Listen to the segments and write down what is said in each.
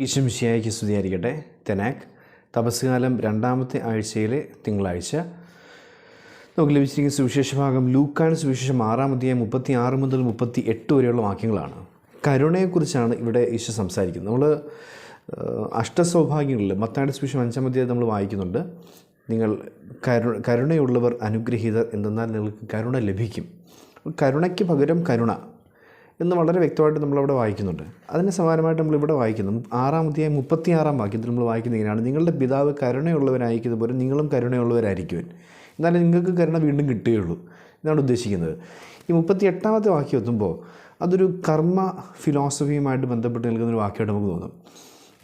ഈശംശിയായിക്ക് സ്തുതിയായിരിക്കട്ടെ തെനാക്ക് തപസ്കാലം രണ്ടാമത്തെ ആഴ്ചയിലെ തിങ്കളാഴ്ച. നമുക്ക് ലഭിച്ചിരിക്കുന്ന സുവിശേഷ ഭാഗം ലൂക്കാൻ സുവിശേഷം ആറാം അധ്യായം മുപ്പത്തി ആറ് മുതൽ മുപ്പത്തി എട്ട് വരെയുള്ള വാക്യങ്ങളാണ്. കരുണയെക്കുറിച്ചാണ് ഇവിടെ ഈശോ സംസാരിക്കുന്നത്. നമ്മൾ അഷ്ടസൗഭാഗ്യങ്ങളിൽ മത്താടി സുവിശേഷം അഞ്ചാം അധ്യായം നമ്മൾ വായിക്കുന്നുണ്ട്. നിങ്ങൾ കരു കരുണയുള്ളവർ അനുഗ്രഹീതർ എന്തെന്നാൽ നിങ്ങൾക്ക് കരുണ ലഭിക്കും. കരുണയ്ക്ക് പകരം കരുണ. എന്ന് വളരെ വ്യക്തമായിട്ട് നമ്മളവിടെ വായിക്കുന്നുണ്ട്. അതിന് സമാനമായിട്ട് നമ്മളിവിടെ വായിക്കുന്നു. ആറാം അധ്യായം മുപ്പത്തി ആറാം വാക്യത്തിൽ നമ്മൾ വായിക്കുന്നത് ഇങ്ങനെയാണ്. നിങ്ങളുടെ പിതാവ് കരുണയുള്ളവനായിരിക്കുന്നതുപോലെ നിങ്ങളും കരുണയുള്ളവരായിരിക്കും എന്നാലും നിങ്ങൾക്ക് കരുണ വീണ്ടും കിട്ടുകയുള്ളൂ എന്നാണ് ഉദ്ദേശിക്കുന്നത്. ഈ മുപ്പത്തി എട്ടാമത്തെ വാക്യം എത്തുമ്പോൾ അതൊരു കർമ്മ ഫിലോസഫിയുമായിട്ട് ബന്ധപ്പെട്ട് നിൽക്കുന്ന ഒരു വാക്യമായിട്ട് നമുക്ക് തോന്നും.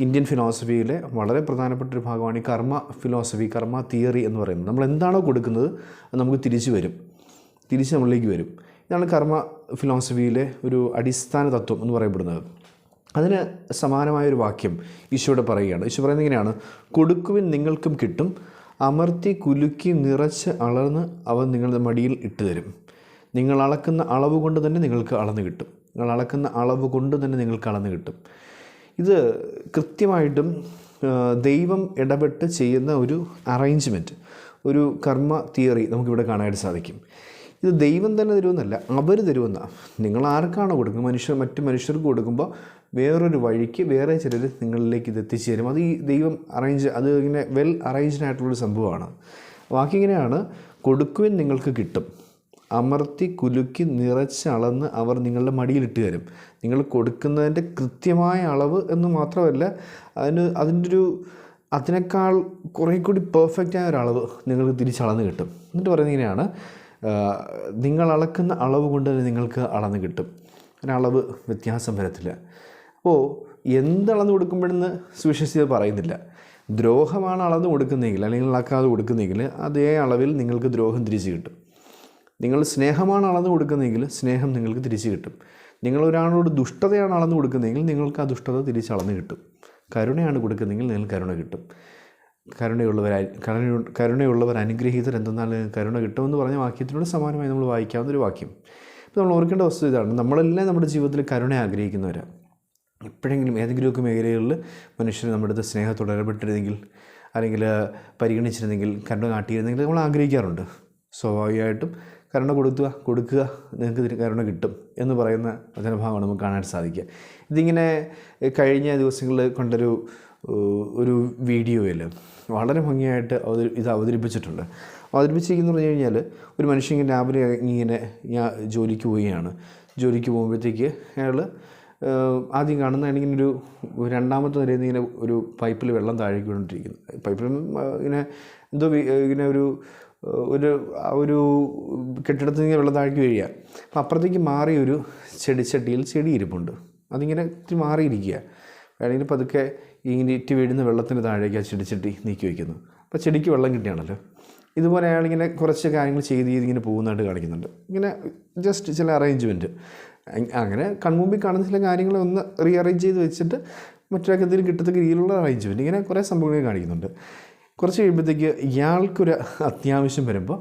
ഇന്ത്യൻ ഫിലോസഫിയിലെ വളരെ പ്രധാനപ്പെട്ട ഒരു ഭാഗമാണ് ഈ കർമ്മ ഫിലോസഫി കർമ്മ തിയറി എന്ന് പറയുന്നത്. നമ്മൾ എന്താണോ കൊടുക്കുന്നത് അത് നമുക്ക് തിരിച്ചു വരും. തിരിച്ച് നമ്മളിലേക്ക് വരും. ഇതാണ് കർമ്മ ഫിലോസഫിയിലെ ഒരു അടിസ്ഥാന തത്വം എന്ന് പറയപ്പെടുന്നത്. അതിന് സമാനമായൊരു വാക്യം ഈശോയുടെ പറയുകയാണ്. ഈശോ പറയുന്നത് ഇങ്ങനെയാണ് കൊടുക്കുവിൻ നിങ്ങൾക്കും കിട്ടും അമർത്തി കുലുക്കി നിറച്ച് അളർന്ന് അവൻ നിങ്ങളുടെ മടിയിൽ ഇട്ട് തരും. നിങ്ങൾ അളക്കുന്ന അളവ് കൊണ്ട് തന്നെ നിങ്ങൾക്ക് അളന്ന് കിട്ടും. നിങ്ങൾ അളക്കുന്ന അളവ് കൊണ്ട് തന്നെ നിങ്ങൾക്ക് അളന്ന് കിട്ടും. ഇത് കൃത്യമായിട്ടും ദൈവം ഇടപെട്ട് ചെയ്യുന്ന ഒരു അറേഞ്ച്മെന്റ് ഒരു കർമ്മ തിയറി നമുക്കിവിടെ കാണാനായിട്ട് സാധിക്കും. ഇത് ദൈവം തന്നെ തരുമെന്നല്ല അവർ തരുമെന്ന. നിങ്ങൾ ആർക്കാണോ കൊടുക്കുന്നത്? മനുഷ്യർ മറ്റ് മനുഷ്യർക്ക് കൊടുക്കുമ്പോൾ വേറൊരു വഴിക്ക് വേറെ ചിലർ നിങ്ങളിലേക്ക് ഇത് എത്തിച്ചു തരും. അത് ഈ ദൈവം അറേഞ്ച് അത് ഇങ്ങനെ വെൽ അറേഞ്ച്ഡ് ആയിട്ടുള്ളൊരു സംഭവമാണ്. ബാക്കി ഇങ്ങനെയാണ് കൊടുക്കുവാൻ നിങ്ങൾക്ക് കിട്ടും. അമർത്തി കുലുക്കി നിറച്ച് അളന്ന് അവർ നിങ്ങളുടെ മടിയിലിട്ട് തരും. നിങ്ങൾ കൊടുക്കുന്നതിന്റെ കൃത്യമായ അളവ് എന്ന് മാത്രമല്ല അതിന് അതിന്റെ ഒരു അതിനേക്കാൾ കുറേ കൂടി പെർഫെക്റ്റായ ഒരളവ് നിങ്ങൾക്ക് തിരിച്ചളന്ന് കിട്ടും. എന്നിട്ട് പറയുന്നത് ഇങ്ങനെയാണ് നിങ്ങൾ അളക്കുന്ന അളവ് കൊണ്ട് തന്നെ നിങ്ങൾക്ക് അളന്ന് കിട്ടും. ഒരളവ് വ്യത്യാസം വരത്തില്ല. അപ്പോൾ എന്തളന്ന് കൊടുക്കുമ്പോഴെന്ന് സുവിശേഷിത് പറയുന്നില്ല. ദ്രോഹമാണ് അളന്ന് കൊടുക്കുന്നതെങ്കിൽ അല്ലെങ്കിൽ അളക്കാതെ കൊടുക്കുന്നതെങ്കിൽ അതേ അളവിൽ നിങ്ങൾക്ക് ദ്രോഹം തിരിച്ച് കിട്ടും. നിങ്ങൾ സ്നേഹമാണ് അളന്ന് കൊടുക്കുന്നതെങ്കിൽ സ്നേഹം നിങ്ങൾക്ക് തിരിച്ച് കിട്ടും. നിങ്ങൾ ഒരാളോട് ദുഷ്ടതയാണ് അളന്ന് കൊടുക്കുന്നതെങ്കിൽ നിങ്ങൾക്ക് ആ ദുഷ്ടത തിരിച്ച് അളന്ന് കിട്ടും. കരുണയാണ് കൊടുക്കുന്നതെങ്കിൽ നിങ്ങൾക്ക് കരുണ കിട്ടും. കരുണയുള്ളവരായി കരുണ കരുണയുള്ളവർ അനുഗ്രഹീതർ എന്തെന്നാൽ കരുണ കിട്ടുമെന്ന് പറഞ്ഞ വാക്യത്തിനോട് സമാനമായി നമ്മൾ വായിക്കാവുന്ന ഒരു വാക്യം. ഇപ്പോൾ നമ്മൾ ഓർക്കേണ്ട വസ്തു ഇതാണ് നമ്മളെല്ലാം നമ്മുടെ ജീവിതത്തിൽ കരുണ ആഗ്രഹിക്കുന്നവരാണ് എപ്പോഴെങ്കിലും ഏതെങ്കിലുമൊക്കെ മേഖലകളിൽ മനുഷ്യർ നമ്മുടെ അടുത്ത് സ്നേഹത്തോടെ ഇടപെട്ടിരുന്നെങ്കിൽ അല്ലെങ്കിൽ പരിഗണിച്ചിരുന്നെങ്കിൽ കരുണ കാട്ടിയിരുന്നെങ്കിൽ നമ്മൾ ആഗ്രഹിക്കാറുണ്ട്. സ്വാഭാവികമായിട്ടും കരുണ കൊടുക്കുക കൊടുക്കുക നിങ്ങൾക്ക് കരുണ കിട്ടും എന്ന് പറയുന്ന വചനഭാവമാണ് നമുക്ക് കാണാൻ സാധിക്കുക. ഇതിങ്ങനെ കഴിഞ്ഞ ദിവസങ്ങളിൽ കണ്ടൊരു ഒരു വീഡിയോയിൽ വളരെ ഭംഗിയായിട്ട് അവതരി ഇത് അവതരിപ്പിച്ചിട്ടുണ്ട്. അവതരിപ്പിച്ചിരിക്കുന്നു പറഞ്ഞു കഴിഞ്ഞാൽ ഒരു മനുഷ്യൻ രാവിലെ ഇങ്ങനെ ഞാൻ ജോലിക്ക് പോവുകയാണ്. ജോലിക്ക് പോകുമ്പോഴത്തേക്ക് അയാൾ ആദ്യം കാണുന്ന ഇങ്ങനെ ഒരു രണ്ടാമത്തെ നിലയിൽ നിന്ന് ഇങ്ങനെ ഒരു പൈപ്പിൽ വെള്ളം താഴേക്ക് വീണിട്ടിരിക്കുന്നു പൈപ്പിൽ ഇങ്ങനെ എന്തോ ഇങ്ങനെ ഒരു ഒരു ഒരു കെട്ടിടത്തിൽ നിന്ന് വെള്ളം താഴേക്ക് വീഴുക അപ്പം അപ്പുറത്തേക്ക് മാറിയൊരു ചെടിച്ചട്ടിയിൽ ചെടി ഇരിപ്പുണ്ട് അതിങ്ങനെ മാറിയിരിക്കുക. വേണമെങ്കിൽ പതുക്കെ ഇങ്ങനെ ഇറ്റി വീഴുന്ന വെള്ളത്തിന് താഴേക്ക് ആ ചെടിച്ചട്ടി നീക്കി വയ്ക്കുന്നു. അപ്പോൾ ചെടിക്ക് വെള്ളം കിട്ടിയാണല്ലോ. ഇതുപോലെ അയാളിങ്ങനെ കുറച്ച് കാര്യങ്ങൾ ചെയ്ത് ചെയ്ത് ഇങ്ങനെ പോകുന്നതായിട്ട് കാണിക്കുന്നുണ്ട്. ഇങ്ങനെ ജസ്റ്റ് ചില അറേഞ്ച്മെന്റ് അങ്ങനെ കൺമുമ്പിൽ കാണുന്ന ചില കാര്യങ്ങൾ ഒന്ന് റീ അറേഞ്ച് ചെയ്ത് വെച്ചിട്ട് മറ്റൊരാൾക്ക് എന്തെങ്കിലും കിട്ടത്തക്ക രീതിയിലുള്ള അറേഞ്ച്മെന്റ് ഇങ്ങനെ കുറേ സംഭവങ്ങൾ കാണിക്കുന്നുണ്ട്. കുറച്ച് കഴിയുമ്പോഴത്തേക്ക് ഇയാൾക്കൊരു അത്യാവശ്യം വരുമ്പോൾ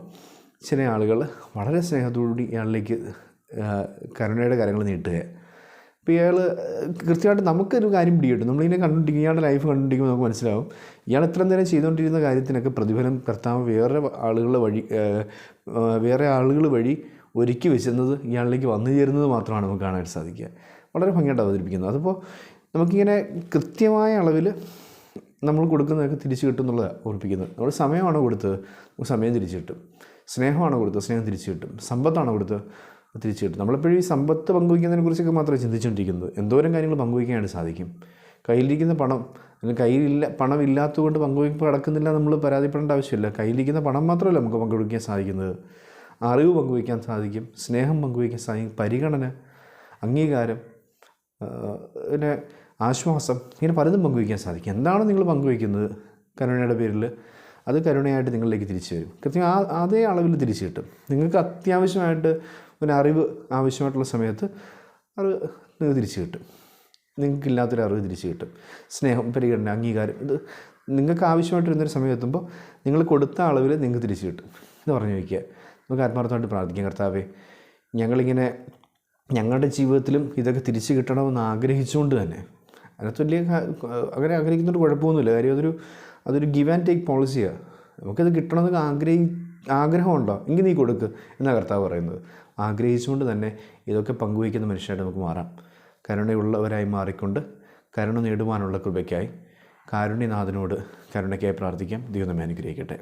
ചില ആളുകൾ വളരെ സ്നേഹത്തോടുകൂടി ഇയാളിലേക്ക് കരുണയുടെ കാര്യങ്ങൾ നീട്ടുക. അപ്പോൾ ഇയാൾ കൃത്യമായിട്ട് നമുക്കൊരു കാര്യം പിടികിട്ടും. നമ്മളിങ്ങനെ കണ്ടുകൊണ്ടിരിക്കും ഇയാളുടെ ലൈഫ് കണ്ടുകൊണ്ടിരിക്കുമ്പോൾ നമുക്ക് മനസ്സിലാവും. ഇയാൾ ഇത്ര നേരം ചെയ്തുകൊണ്ടിരുന്ന കാര്യത്തിനൊക്കെ പ്രതിഫലം കർത്താവ് വേറെ ആളുകളുടെ വഴി വേറെ ആളുകൾ വഴി ഒരുക്കി വെച്ചിരുന്നത് ഇയാളിലേക്ക് വന്നു ചേരുന്നത് മാത്രമാണ് നമുക്ക് കാണാൻ സാധിക്കുക. വളരെ ഭംഗിയായിട്ട് അവതരിപ്പിക്കുന്നത് അതിപ്പോൾ നമുക്കിങ്ങനെ കൃത്യമായ അളവിൽ നമ്മൾ കൊടുക്കുന്നതൊക്കെ തിരിച്ചു കിട്ടും എന്നുള്ളതാണ് ഓർപ്പിക്കുന്നത് നമ്മൾ സമയമാണോ കൊടുത്തത്? സമയം തിരിച്ചു കിട്ടും. സ്നേഹമാണോ കൊടുത്തത്? സ്നേഹം തിരിച്ചു കിട്ടും. സമ്പത്താണോ കൊടുത്തത്? കിട്ടും നമ്മളെപ്പോഴും ഈ സമ്പത്ത് പങ്കുവയ്ക്കുന്നതിനെ കുറിച്ചൊക്കെ മാത്രമേ ചിന്തിച്ചുകൊണ്ടിരിക്കുന്നത്. എന്തോരം കാര്യങ്ങൾ പങ്കുവയ്ക്കാനായിട്ട് സാധിക്കും? കയ്യിലിരിക്കുന്ന പണം അല്ലെങ്കിൽ കയ്യിലില്ല പണം ഇല്ലാത്തതുകൊണ്ട് പങ്കുവയ്പ്പ് കിടക്കുന്നില്ല നമ്മൾ പരാതിപ്പെടേണ്ട ആവശ്യമില്ല. കയ്യിലിരിക്കുന്ന പണം മാത്രമല്ല നമുക്ക് പങ്കുവയ്ക്കാൻ സാധിക്കുന്നത്. അറിവ് പങ്കുവയ്ക്കാൻ സാധിക്കും സ്നേഹം പങ്കുവയ്ക്കാൻ സാധിക്കും പരിഗണന അംഗീകാരം പിന്നെ ആശ്വാസം ഇങ്ങനെ പലതും പങ്കുവയ്ക്കാൻ സാധിക്കും. എന്താണ് നിങ്ങൾ പങ്കുവയ്ക്കുന്നത് കരുണയുടെ പേരിൽ? അത് കരുണയായിട്ട് നിങ്ങളിലേക്ക് തിരിച്ചു വരും. കൃത്യം ആ അതേ അളവിൽ തിരിച്ചു കിട്ടും. നിങ്ങൾക്ക് അത്യാവശ്യമായിട്ട് ഒരു അറിവ് ആവശ്യമായിട്ടുള്ള സമയത്ത് അത് നിങ്ങൾക്ക് തിരിച്ചു കിട്ടും. നിങ്ങൾക്കില്ലാത്തൊരു അറിവ് തിരിച്ചു കിട്ടും. സ്നേഹം പരിഗണന അംഗീകാരം ഇത് നിങ്ങൾക്ക് ആവശ്യമായിട്ട് വരുന്നൊരു സമയം എത്തുമ്പോൾ നിങ്ങൾ കൊടുത്ത അളവിൽ നിങ്ങൾക്ക് തിരിച്ചു കിട്ടും. എന്ന് പറഞ്ഞു വയ്ക്കുക. നമുക്ക് ആത്മാർത്ഥമായിട്ട് പ്രാർത്ഥിക്കാം. കർത്താവേ ഞങ്ങളിങ്ങനെ ഞങ്ങളുടെ ജീവിതത്തിലും ഇതൊക്കെ തിരിച്ചു കിട്ടണമെന്ന് ആഗ്രഹിച്ചുകൊണ്ട് തന്നെ അതിനകത്ത് വലിയ അങ്ങനെ ആഗ്രഹിക്കുന്നൊരു കുഴപ്പമൊന്നുമില്ല. കാര്യം അതൊരു അതൊരു ഗിവ് ആൻഡ് ടേക്ക് പോളിസിയാണ് നമുക്കത് കിട്ടണമെന്ന് ആഗ്രഹി ആഗ്രഹമുണ്ടോ? എങ്കിൽ നീ കൊടുക്ക് എന്നാണ് കർത്താവ് പറയുന്നത്. ആഗ്രഹിച്ചുകൊണ്ട് തന്നെ ഇതൊക്കെ പങ്കുവയ്ക്കുന്ന മനുഷ്യരായിട്ട് നമുക്ക് മാറാം. കരുണയുള്ളവരായി മാറിക്കൊണ്ട് കരുണ നേടുവാനുള്ള കൃപയ്ക്കായി കാരുണ്യനാഥനോട് കരുണയ്ക്കായി പ്രാർത്ഥിക്കാം. ദൈവം നമ്മെ അനുഗ്രഹിക്കട്ടെ.